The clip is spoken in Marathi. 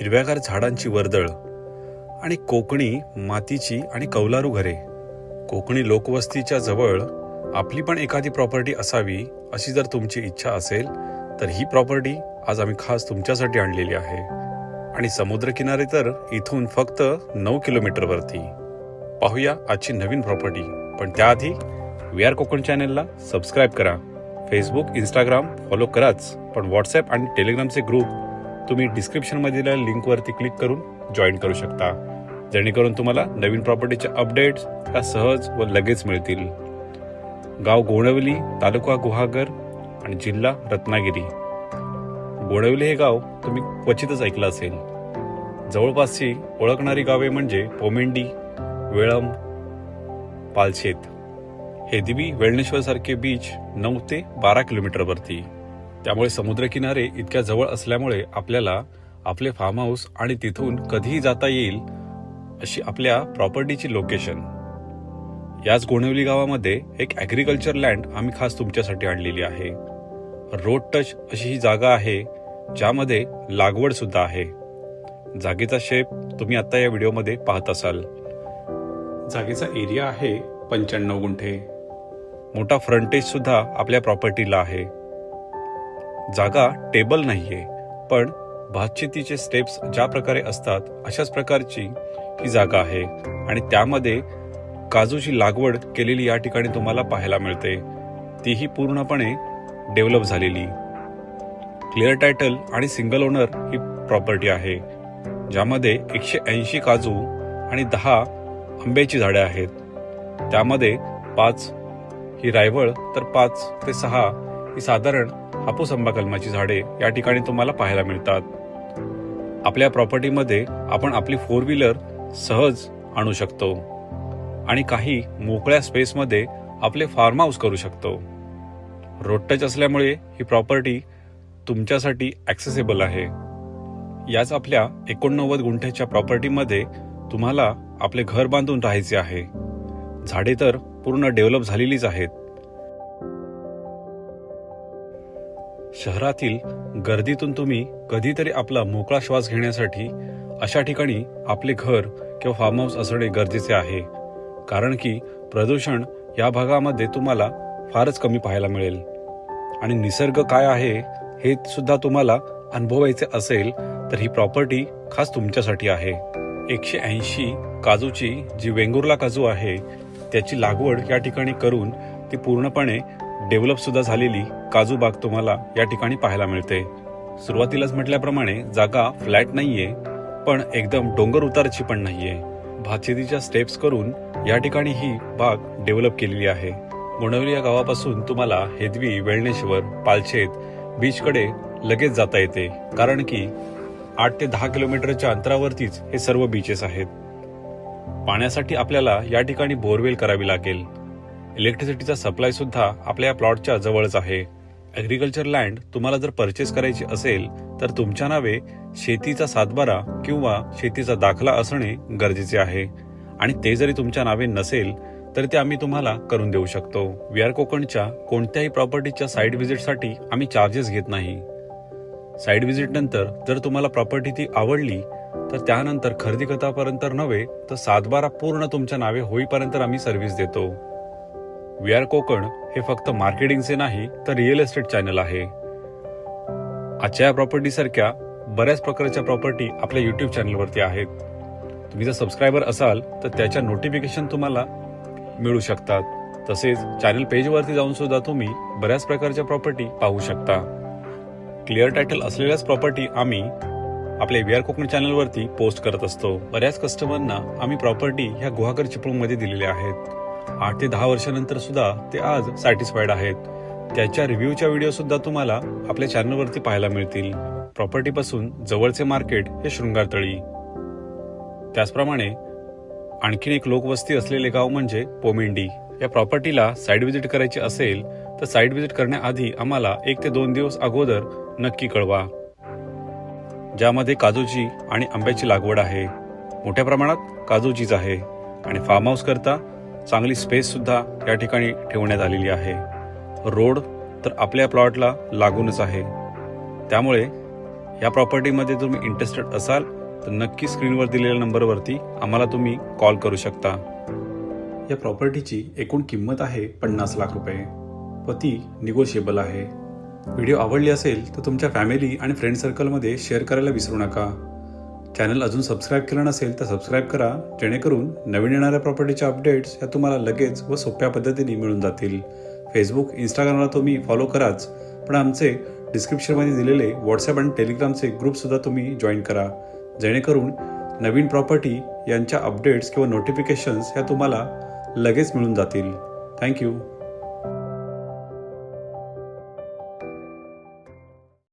हिरव्यागार झाडांची वर्दळ आणि कोकणी मातीची आणि कौलारू घरे. कोकणी लोकवस्तीच्या जवळ आपली पण एखादी प्रॉपर्टी असावी अशी जर तुमची इच्छा असेल तर ही प्रॉपर्टी आज आम्ही खास तुमच्यासाठी आणलेली आहे. आणि समुद्रकिनारे तर इथून फक्त नऊ किलोमीटरवरती पाहूया आजची नवीन प्रॉपर्टी. पण त्याआधी वी आर कोकण चॅनेलला सबस्क्राईब करा. फेसबुक इंस्टाग्राम फॉलो कराच. पण व्हॉट्सॲप आणि टेलिग्रामचे ग्रुप तुम्ही डिस्क्रिप्शनमधील लिंकवरती क्लिक करून जॉईन करू शकता. जेणेकरून तुम्हाला नवीन प्रॉपर्टीचे अपडेट्स ह्या सहज व लगेच मिळतील. गाव गोणवली तालुका गुहागर आणि जिल्हा रत्नागिरी. गोणवली हे गाव तुम्ही क्वचितच ऐकलं असेल. जवळपासची ओळखणारी गावे म्हणजे पोमेंडी वेळम पालशेत. हेदिबी वेळणेश्वर सारखे बीच नऊ ते बारा किलोमीटरवरती त्यामुळे समुद्रकिनारे इतक्या जवळ असल्यामुळे आपल्याला आपले फार्म हाऊस आणि तिथून कधीही जाता येईल अशी आपल्या प्रॉपर्टीची लोकेशन याच गोणवली गावामध्ये एक ॲग्रिकल्चर लँड आम्ही खास तुमच्यासाठी आणलेली आहे. रोड टच अशी ही जागा आहे ज्यामध्ये लागवड सुद्धा आहे. जागेचा शेप तुम्ही आता या व्हिडिओमध्ये पाहत असाल. जागेचा एरिया आहे पंच्याण्णव गुंठे. मोठा फ्रंटेज सुद्धा आपल्या प्रॉपर्टीला आहे. जागा टेबल नाहीये. पण भातशेतीचे स्टेप्स ज्या प्रकारे असतात अशाच प्रकारची ही जागा आहे. आणि त्यामध्ये काजूची लागवड केलेली या ठिकाणी तुम्हाला पाहायला मिळते. तीही पूर्णपणे डेव्हलप झालेली. क्लिअर टायटल आणि सिंगल ओनर ही प्रॉपर्टी आहे. ज्यामध्ये एकशे ऐंशी काजू आणि दहा आंब्याची झाडे आहेत. त्यामध्ये पाच ही रायवळ तर पाच ते सहा ही साधारण हापूस आंबा कलमाची झाडे या ठिकाणी तुम्हाला पाहायला मिळतात. आपल्या प्रॉपर्टीमध्ये आपण आपली फोर व्हीलर सहज आणू शकतो आणि काही मोकळ्या स्पेसमध्ये आपले फार्म हाऊस करू शकतो. रोड टच असल्यामुळे ही प्रॉपर्टी तुमच्यासाठी ॲक्सेसेबल आहे. याच आपल्या एकोणनव्वद गुंठ्याच्या प्रॉपर्टीमध्ये तुम्हाला आपले घर बांधून राहायचे आहे. झाडे तर पूर्ण डेव्हलप झालेलीच आहेत. शहरातील गर्दीतून तुम्ही कधीतरी आपला मोकळा श्वास घेण्यासाठी अशा ठिकाणी आपले घर किंवा फार्म हाऊस असणे गरजेचे आहे. कारण की प्रदूषण या भागामध्ये तुम्हाला फारच कमी पाहायला मिळेल. आणि निसर्ग काय आहे हे सुद्धा तुम्हाला अनुभवायचे असेल तर ही प्रॉपर्टी खास तुमच्यासाठी आहे. एकशे ऐंशी काजूची जी वेंगुर्ला काजू आहे त्याची लागवड या ठिकाणी करून ती पूर्णपणे डेव्हलप सुद्धा झालेली काजू बाग तुम्हाला या ठिकाणी पाहायला मिळते. सुरुवातीलाच म्हटल्याप्रमाणे जागा फ्लॅट नाहीये पण एकदम डोंगर उतारची पण नाहीये. भातशेतीच्या स्टेप्स करून या ठिकाणी ही बाग डेव्हलप केलेली आहे. गोणवली या गावापासून तुम्हाला हेदवी वेळणेश्वर पालशेत बीचकडे लगेच जाता येते. कारण की आठ ते दहा किलोमीटरच्या अंतरावरतीच हे सर्व बीचेस आहेत. पाण्यासाठी आपल्याला या ठिकाणी बोरवेल करावी लागेल. इलेक्ट्रिसिटीचा सप्लाय सुद्धा आपल्या प्लॉटच्या जवळच आहे. ॲग्रिकल्चर लँड तुम्हाला जर परचेस करायची असेल तर तुमच्या नावे शेतीचा सातबारा किंवा शेतीचा दाखला असणे गरजेचे आहे. आणि ते जरी तुमच्या नावे नसेल तर ते आम्ही तुम्हाला करून देऊ शकतो. वी आर कोकणच्या कोणत्याही प्रॉपर्टीच्या साईड व्हिजिटसाठी आम्ही चार्जेस घेत नाही. साईड व्हिजिट नंतर जर तुम्हाला प्रॉपर्टी ती आवडली तर त्यानंतर खरेदी करतापर्यंत नव्हे तर सातबारा पूर्ण तुमच्या नावे होईपर्यंत आम्ही सर्व्हिस देतो. वी आर कोकण हे फक्त मार्केटिंगचे नाही तर रिअल एस्टेट चॅनल आहे. आजच्या या प्रॉपर्टी सारख्या बऱ्याच प्रकारच्या प्रॉपर्टी आपल्या युट्यूब चॅनलवरती आहेत. तुम्ही जर सबस्क्रायबर असाल तर त्याच्या नोटिफिकेशन तुम्हाला मिळू शकतात. तसेच चॅनल पेजवरती जाऊन सुद्धा तुम्ही बऱ्याच प्रकारच्या प्रॉपर्टी पाहू शकता. क्लिअर टायटल असलेल्याच प्रॉपर्टी आम्ही आपल्या व्ही आर कोकण चॅनलवरती पोस्ट करत असतो. बऱ्याच कस्टमरना आम्ही प्रॉपर्टी ह्या गुहागर चिपळूणमध्ये दिलेल्या आहेत. आठ ते दहा वर्षानंतर सुद्धा ते आज सॅटिस्फाईड आहेत. त्याच्या रिव्ह्यूच्या व्हिडिओ सुद्धा तुम्हाला आपल्या चॅनलवरती पाहायला मिळतील. प्रॉपर्टीपासून जवळचे मार्केट हे शृंगारतळी त्याचप्रमाणे आणखीन एक लोकवस्ती असलेले गाव म्हणजे पोमेंडी. या प्रॉपर्टीला साईड व्हिजिट करायची असेल तर साईड व्हिजिट करण्याआधी आम्हाला एक ते दोन दिवस अगोदर नक्की कळवा. ज्यामध्ये काजूची आणि आंब्याची लागवड आहे. मोठ्या प्रमाणात काजूचीच आहे. आणि फार्म हाऊस करता चांगली स्पेससुद्धा या ठिकाणी ठेवण्यात आलेली आहे. रोड तर आपल्या प्लॉटला लागूनच आहे. त्यामुळे या प्रॉपर्टीमध्ये तुम्ही इंटरेस्टेड असाल तर नक्की स्क्रीनवर दिलेल्या नंबरवरती आम्हाला तुम्ही कॉल करू शकता. या प्रॉपर्टीची एकूण किंमत आहे पन्नास लाख रुपये. व ती निगोशिएबल आहे. व्हिडिओ आवडली असेल तर तुमच्या फॅमिली आणि फ्रेंड सर्कलमध्ये शेअर करायला विसरू नका. चॅनल अजून सबस्क्राईब केलं नसेल तर सबस्क्राईब करा जेणेकरून नवीन येणाऱ्या प्रॉपर्टीच्या अपडेट्स या तुम्हाला लगेच व सोप्या पद्धतीने मिळून जातील. फेसबुक इंस्टाग्रामला तुम्ही फॉलो कराच पण आमचे डिस्क्रिप्शनमध्ये दिलेले व्हॉट्सअप आणि टेलिग्रामचे ग्रुपसुद्धा तुम्ही जॉईन करा. जेणेकरून नवीन प्रॉपर्टी यांच्या अपडेट्स किंवा नोटिफिकेशन्स ह्या तुम्हाला लगेच मिळून जातील. थँक्यू